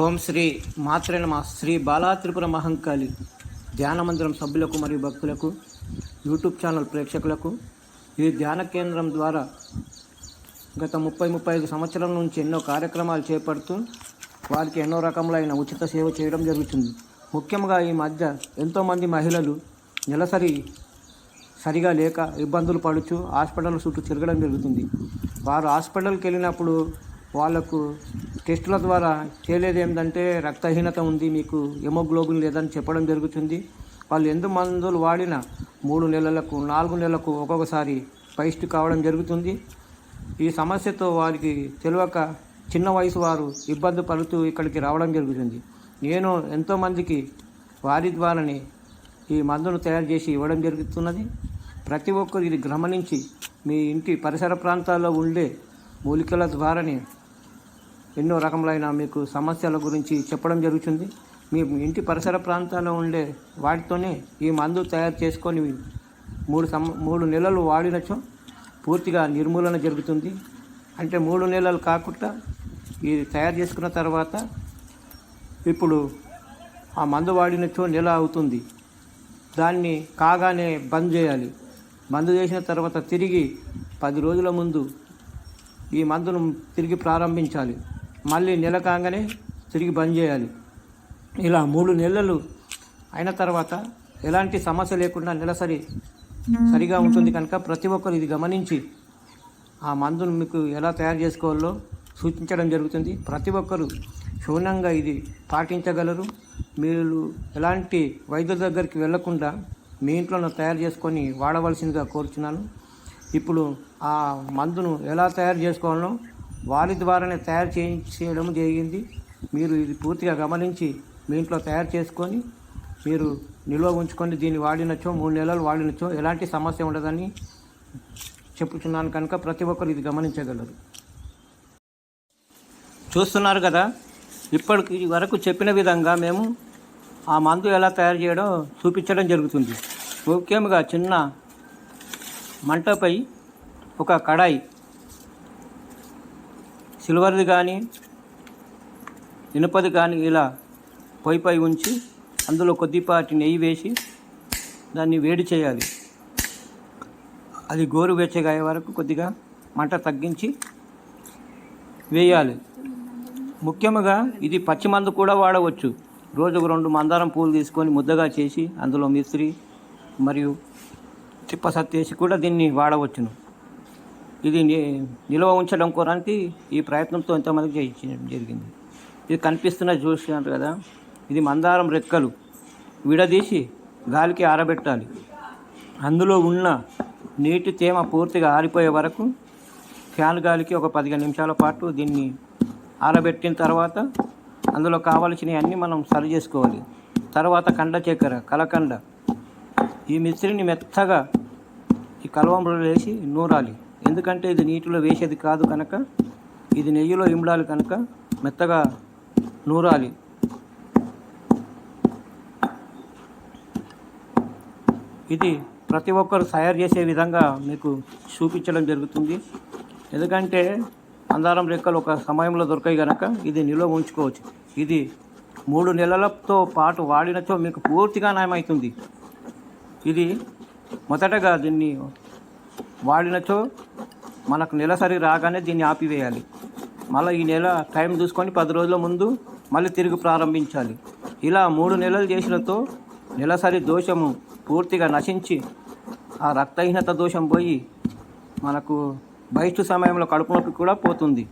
ఓం శ్రీ మాత్రే నమ. శ్రీ బాలా త్రిపుర మహంకాళి ధ్యాన మందిరం సభ్యులకు మరియు భక్తులకు యూట్యూబ్ ఛానల్ ప్రేక్షకులకు ఈ ధ్యాన కేంద్రం ద్వారా గత ముప్పై ముప్పై ఐదు సంవత్సరాల నుంచి ఎన్నో కార్యక్రమాలు చేపడుతూ వారికి ఎన్నో రకములైన ఉచిత సేవ చేయడం జరుగుతుంది. ముఖ్యంగా ఈ మధ్య ఎంతోమంది మహిళలు నెలసరి సరిగా లేక ఇబ్బందులు పడుచు హాస్పిటల్ చుట్టూ తిరగడం జరుగుతుంది. వారు హాస్పిటల్కి వెళ్ళినప్పుడు వాళ్ళకు టెస్టుల ద్వారా తేలేది ఏంటంటే రక్తహీనత ఉంది మీకు హెమోగ్లోబిన్ లేదని చెప్పడం జరుగుతుంది. వాళ్ళు ఎందు మందులు వాడినా మూడు నెలలకు నాలుగు నెలలకు ఒక్కొక్కసారి పైస్ట్ కావడం జరుగుతుంది. ఈ సమస్యతో వారికి తెలియక చిన్న వయసు వారు ఇబ్బంది పడుతూ ఇక్కడికి రావడం జరుగుతుంది. నేను ఎంతోమందికి వారి ద్వారానే ఈ మందును తయారు చేసి ఇవ్వడం జరుగుతున్నది. ప్రతి ఒక్కరు ఇది గమనించి మీ ఇంటి పరిసర ప్రాంతాల్లో ఉండే మూలికల ద్వారానే ఎన్నో రకములైన మీకు సమస్యల గురించి చెప్పడం జరుగుతుంది. మీ ఇంటి పరిసర ప్రాంతాల్లో ఉండే వాటితోనే ఈ మందు తయారు చేసుకొని మూడు సం మూడు నెలలు వాడినచో పూర్తిగా నిర్మూలన జరుగుతుంది. అంటే మూడు నెలలు కాకుండా ఇది తయారు చేసుకున్న తర్వాత ఇప్పుడు ఆ మందు వాడినచో నెల అవుతుంది. దాన్ని కాగానే బంద్ చేయాలి. బంద్ చేసిన తర్వాత తిరిగి పది రోజుల ముందు ఈ మందును తిరిగి ప్రారంభించాలి. మళ్ళీ నెల కాగానే తిరిగి బంద్ చేయాలి. ఇలా మూడు నెలలు అయిన తర్వాత ఎలాంటి సమస్య లేకుండా నెలసరి సరిగా ఉంటుంది కనుక ప్రతి ఒక్కరు ఇది గమనించి ఆ మందును మీకు ఎలా తయారు చేసుకోవాలో సూచించడం జరుగుతుంది. ప్రతి ఒక్కరు క్షుణ్ణంగా ఇది పాటించగలరు. మీరు ఎలాంటి వైద్యుల దగ్గరికి వెళ్ళకుండా మీ ఇంట్లోనే తయారు చేసుకొని వాడవలసిందిగా కోరుచున్నాను. ఇప్పుడు ఆ మందును ఎలా తయారు చేసుకోవాలో వారి ద్వారానే తయారు చేయించడం జరిగింది. మీరు ఇది పూర్తిగా గమనించి మీ ఇంట్లో తయారు చేసుకొని మీరు నిల్వ ఉంచుకొని దీన్ని వాడినచో మూడు నెలలు వాడినచో ఎలాంటి సమస్య ఉండదని చెప్పుచున్నాను కనుక ప్రతి ఒక్కరు ఇది గమనించగలరు. చూస్తున్నారు కదా ఇప్పటికి వరకు చెప్పిన విధంగా మేము ఆ మందు ఎలా తయారు చేయడం చూపించడం జరుగుతుంది. ముఖ్యంగా చిన్న మంటపై ఒక కడాయి సిల్వర్ది కానీ ఇనుపది కానీ ఇలా పొయ్యిపై ఉంచి అందులో కొద్దిపాటి నెయ్యి వేసి దాన్ని వేడి చేయాలి. అది గోరువెచ్చగా అయ్యే వరకు కొద్దిగా మంట తగ్గించి వేయాలి. ముఖ్యంగా ఇది పచ్చి మందు కూడా వాడవచ్చు. రోజుకు రెండు మందారం పూలు తీసుకొని ముద్దగా చేసి అందులో మిస్త్రి మరియు తిప్పసత్తు వేసి కూడా దీన్ని వాడవచ్చును. ఇది నిల్వ ఉంచడం కోరానికి ఈ ప్రయత్నంతో ఎంతమందికి చేయించడం జరిగింది. ఇది కనిపిస్తున్న జ్యూస్ అంటారు కదా ఇది మందారం రెక్కలు. విడదీసి గాలికి ఆరబెట్టాలి. అందులో ఉన్న నీటి తేమ పూర్తిగా ఆరిపోయే వరకు ఫ్యాన్ గాలికి ఒక పదిహేను నిమిషాల పాటు దీన్ని ఆరబెట్టిన తర్వాత అందులో కావలసినవి అన్నీ మనం సరి చేసుకోవాలి. తర్వాత కండ చక్కెర కలకండ. ఈ మిశ్రిని మెత్తగా ఈ కలవంలో వేసి నూరాలి. ఎందుకంటే ఇది నీటిలో వేసేది కాదు కనుక ఇది నెయ్యిలో ఇమడాలి కనుక మెత్తగా నూరాలి. ఇది ప్రతి ఒక్కరు తయారు చేసే విధంగా మీకు చూపించడం జరుగుతుంది. ఎందుకంటే అందారం రెక్కలు ఒక సమయంలో దొరకాయి కనుక ఇది నిల్వ ఉంచుకోవచ్చు. ఇది మూడు నెలలతో పాటు వాడినచో మీకు పూర్తిగా నయమవుతుంది ఇది మొదటగా దీన్ని వాడినచో మనకు నెలసరి రాగానే దీన్ని ఆపివేయాలి. మళ్ళీ ఈ నెల టైం చూసుకొని పది రోజుల ముందు మళ్ళీ తిరిగి ప్రారంభించాలి. ఇలా మూడు నెలలు చేసినతో నెలసరి దోషము పూర్తిగా నశించి ఆ రక్తహీనత దోషం పోయి మనకు బయస్టు సమయంలో కడుపు నొప్పి కూడా పోతుంది.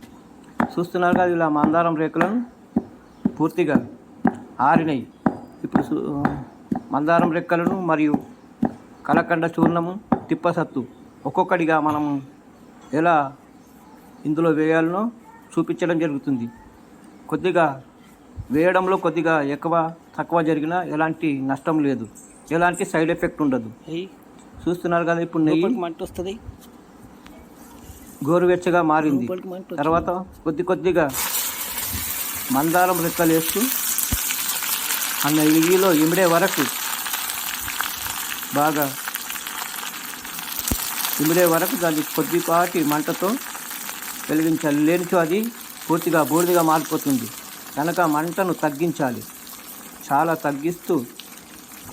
చూస్తున్నారు కదా ఇలా మందారం రేకులను పూర్తిగా ఆరినాయి ఇప్పుడు మందారం రెక్కలను మరియు కలకండ చూర్ణము తిప్పసత్తు ఒక్కొక్కటిగా మనం ఎలా ఇందులో వేయాలనో చూపించడం జరుగుతుంది. కొద్దిగా వేయడంలో కొద్దిగా ఎక్కువ తక్కువ జరిగినా ఎలాంటి నష్టం లేదు. ఎలాంటి సైడ్ ఎఫెక్ట్ ఉండదు. చూస్తున్నారు కదా ఇప్పుడు నెయ్యి. మంట వస్తుంది. గోరువెచ్చగా మారింది. తర్వాత కొద్ది కొద్దిగా మందారం రెక్కలు వేస్తూ ఆ నెయ్యిలో ఇమిడే వరకు బాగా ఇమిడే వరకు దాన్ని కొద్దిపాటి మంటతో వెలిగించాలి లేనిచో అది పూర్తిగా బూడిదగా మారిపోతుంది. కనుక మంటను తగ్గించాలి. చాలా తగ్గిస్తూ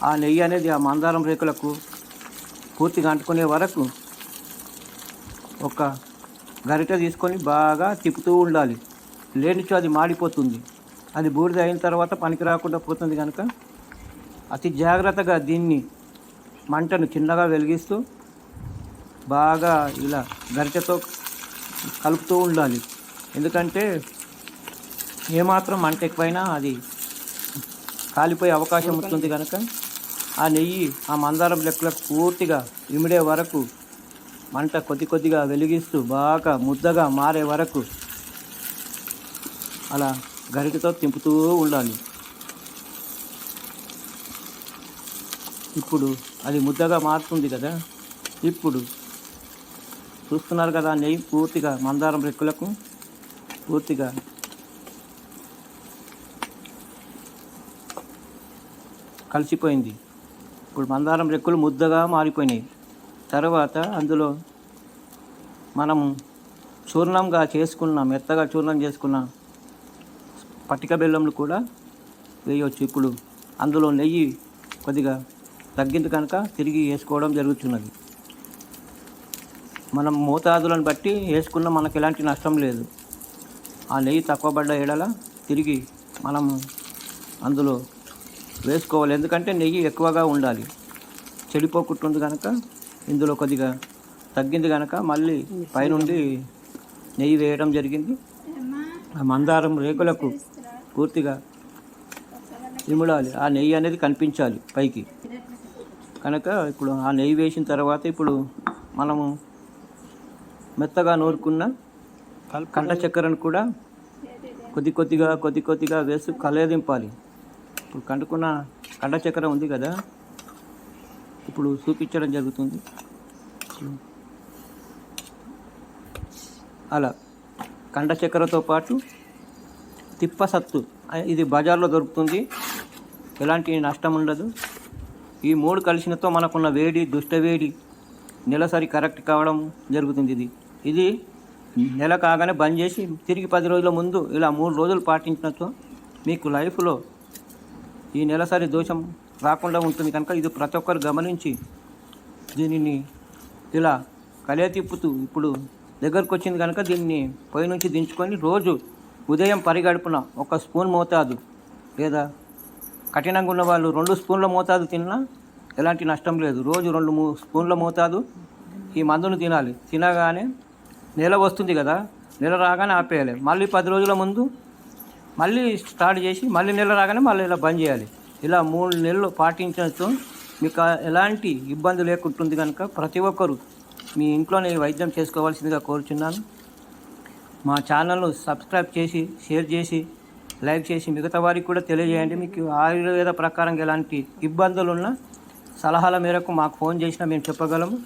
ఆ నెయ్యి అనేది ఆ మందారం రేకులకు పూర్తిగా అంటుకునే వరకు ఒక గరిట తీసుకొని బాగా తిప్పుతూ ఉండాలి. లేనిచో అది మాడిపోతుంది. అది బూడిద అయిన తర్వాత పనికి రాకుండా పోతుంది కనుక అతి జాగ్రత్తగా దీన్ని మంటను చిన్నగా వెలిగిస్తూ బాగా ఇలా గరిటెతో కలుపుతూ ఉండాలి. ఎందుకంటే ఏమాత్రం మంట ఎక్కువైనా అది కాలిపోయే అవకాశం ఉంటుంది కనుక ఆ నెయ్యి ఆ మందారం లెక్కలకు పూర్తిగా ఇమిడే వరకు మంట కొద్ది కొద్దిగా వెలిగిస్తూ బాగా ముద్దగా మారే వరకు అలా గరిటెతో తింపుతూ ఉండాలి. ఇప్పుడు అది ముద్దగా మారుతుంది కదా. ఇప్పుడు చూస్తున్నారు కదా నెయ్యి పూర్తిగా మందారం రెక్కులకు పూర్తిగా. కలిసిపోయింది. ఇప్పుడు మందారం రెక్కలు ముద్దగా మారిపోయినాయి. తర్వాత అందులో మనం చూర్ణంగా చేసుకున్న మెత్తగా చూర్ణం చేసుకున్న పట్టిక బెల్లంలు కూడా వేయవచ్చు ఇప్పుడు అందులో నెయ్యి కొద్దిగా తగ్గింది కనుక తిరిగి వేసుకోవడం జరుగుతున్నది. మనం మోతాదులను బట్టి వేసుకున్న మనకు ఎలాంటి నష్టం లేదు. ఆ నెయ్యి తక్కువ పడ్డ ఏడల తిరిగి మనం అందులో వేసుకోవాలి. ఎందుకంటే నెయ్యి ఎక్కువగా ఉండాలి. చెడిపోకుంటుంది కనుక ఇందులో కొద్దిగా తగ్గింది కనుక మళ్ళీ పైనుండి నెయ్యి వేయడం జరిగింది. ఆ మందారం రేకులకు పూర్తిగా ఇముడాలి ఆ నెయ్యి అనేది కనిపించాలి పైకి. కనుక ఇప్పుడు ఆ నెయ్యి వేసిన తర్వాత ఇప్పుడు మనము మెత్తగా నూరుకున్న కంట చక్కెరను కూడా కొద్ది కొద్దిగా కొద్ది కొద్దిగా వేసి కలయదింపాలి ఇప్పుడు కంటుకున్న కండ చక్కెర ఉంది కదా ఇప్పుడు చూపించడం జరుగుతుంది. అలా కండ చక్కెరతో పాటు తిప్ప సత్తు ఇది బజార్లో దొరుకుతుంది. ఎలాంటి నష్టం ఉండదు. ఈ మూడు కలిసినతో మనకున్న వేడి దుష్ట వేడి నెలసరి కరెక్ట్ కావడం జరుగుతుంది ఇది. ఇది నెల కాగానే బంద్ చేసి తిరిగి పది రోజుల ముందు ఇలా మూడు రోజులు పాటించినతో మీకు లైఫ్లో ఈ నెలసరి దోషం రాకుండా ఉంటుంది కనుక ఇది ప్రతి ఒక్కరు గమనించి దీనిని ఇలా కలే తిప్పుతూ ఇప్పుడు దగ్గరకు వచ్చింది కనుక దీన్ని పైనుంచి దించుకొని రోజు ఉదయం పరిగడుపున ఒక స్పూన్ మోతాదు లేదా కఠినంగా ఉన్న వాళ్ళు రెండు స్పూన్ల మోతాదు తిన్నా ఎలాంటి నష్టం లేదు. రోజు రెండు మూడు స్పూన్ల మోతాదు ఈ మందును తినాలి. తినగానే నెల వస్తుంది కదా నెల రాగానే ఆపేయాలి. మళ్ళీ పది రోజుల ముందు మళ్ళీ స్టార్ట్ చేసి మళ్ళీ నెల రాగానే మళ్ళీ ఇలా బంద్ చేయాలి. ఇలా మూడు నెలలు పాటించడంతో మీకు ఎలాంటి ఇబ్బంది లేకుంటుంది కనుక ప్రతి ఒక్కరూ మీ ఇంట్లోనే వైద్యం చేసుకోవాల్సిందిగా కోరుచున్నాను. మా ఛానల్ను సబ్స్క్రైబ్ చేసి షేర్ చేసి లైక్ చేసి మిగతా వారికి కూడా తెలియజేయండి. మీకు ఆయుర్వేద ప్రకారం ఎలాంటి ఇబ్బందులు ఉన్నా సలహాల మేరకు మాకు ఫోన్ చేసినా మేము చెప్పగలము.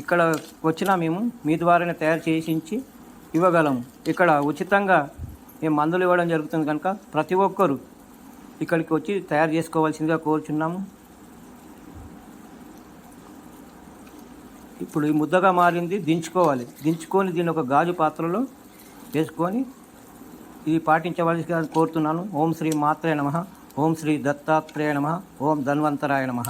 ఇక్కడ వచ్చినా మేము మీ ద్వారానే తయారు చేసించి ఇవ్వగలము. ఇక్కడ ఉచితంగా మేము మందులు ఇవ్వడం జరుగుతుంది కనుక ప్రతి ఒక్కరూ ఇక్కడికి వచ్చి తయారు చేసుకోవాల్సిందిగా కోరుచున్నాము. ఇప్పుడు ఈ ముద్దగా మారింది దించుకోవాలి. దించుకొని దీన్ని ఒక గాజు పాత్రలో వేసుకొని ఇది పాటించవలసిగా కోరుతున్నాను. ఓం శ్రీ మాత్రే నమ. ఓం శ్రీ దత్తాత్రేయ నమ. ఓం ధన్వంతరాయ నమ.